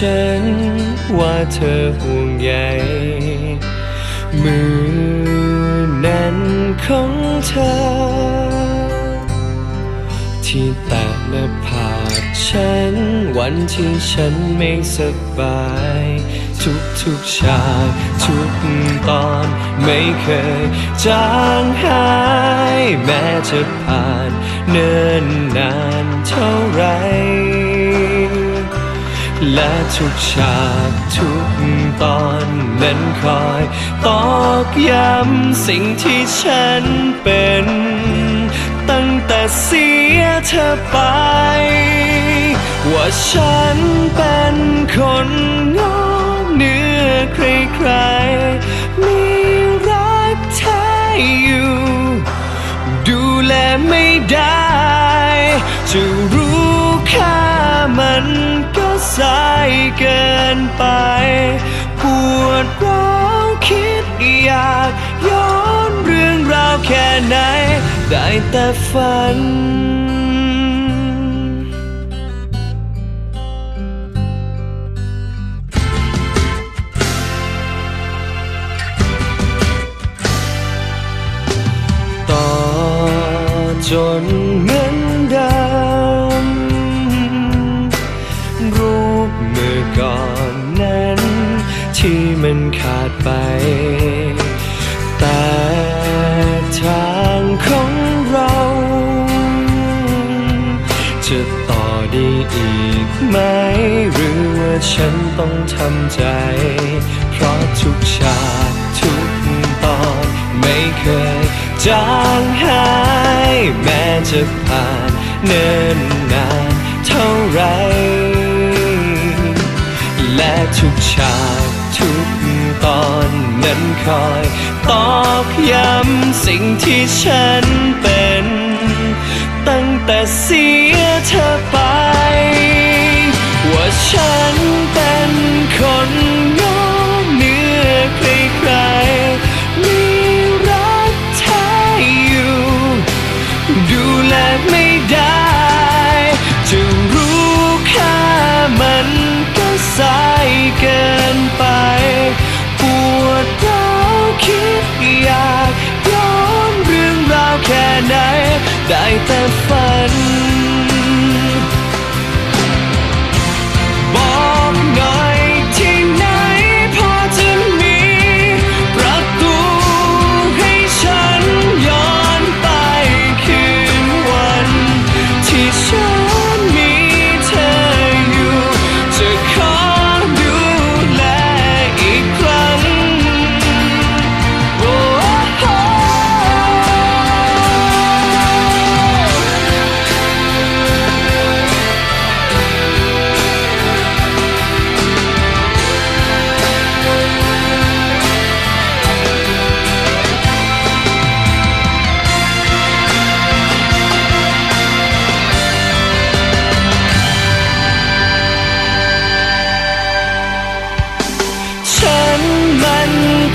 ฉันว่าเธอห่วงใยมือนั้นของเธอ ที่แตะหน้าผากฉัน วันที่ฉันไม่สบาย ทุกทุกฉากทุกตอนไม่เคยจางหาย แม้จะผ่านเนิ่นนานเท่าไร และทุกฉากทุกตอนนั้นคอยตอกย้ำสิ่งที่ฉันเป็น ตั้งแต่เสียเธอไป ว่าฉันเป็นคนงอเหนื้อใครๆมีรักแท้อยู่ ดูแลไม่ได้ เกินไป ปวดร้าวคิดอยากย้อนเรื่องราวแค่ไหน ได้แต่ฝันต่อจนเมือ เมื่อก่อนนั้น ที่มันขาดไป แต่ทางของเรา จะต่อได้อีกไหม หรือว่าฉันต้องทำใจ เพราะทุกฉากทุกตอนไม่เคยจางหายแม้จะผ่านเนิ่นนานเท่าไร และทุกฉากทุกตอนนั้นคอยตอกย้ำสิ่งที่ฉันเป็น ตั้งแต่เสียเธอ ได้แต่ฝัน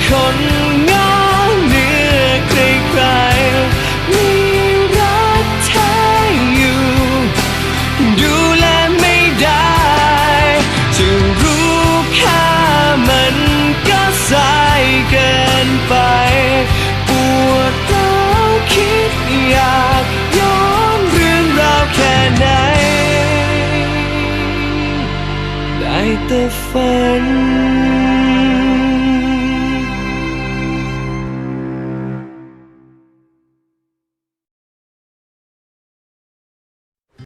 มันคนงอเหนื้อใครๆมีรักแท้อยู่ ดูแลไม่ได้ จะรู้ค่ามันก็สายเกินไป ปวดร้าวคิดอยากย้อนเรื่องราวแค่ไหน ได้แต่ฝัน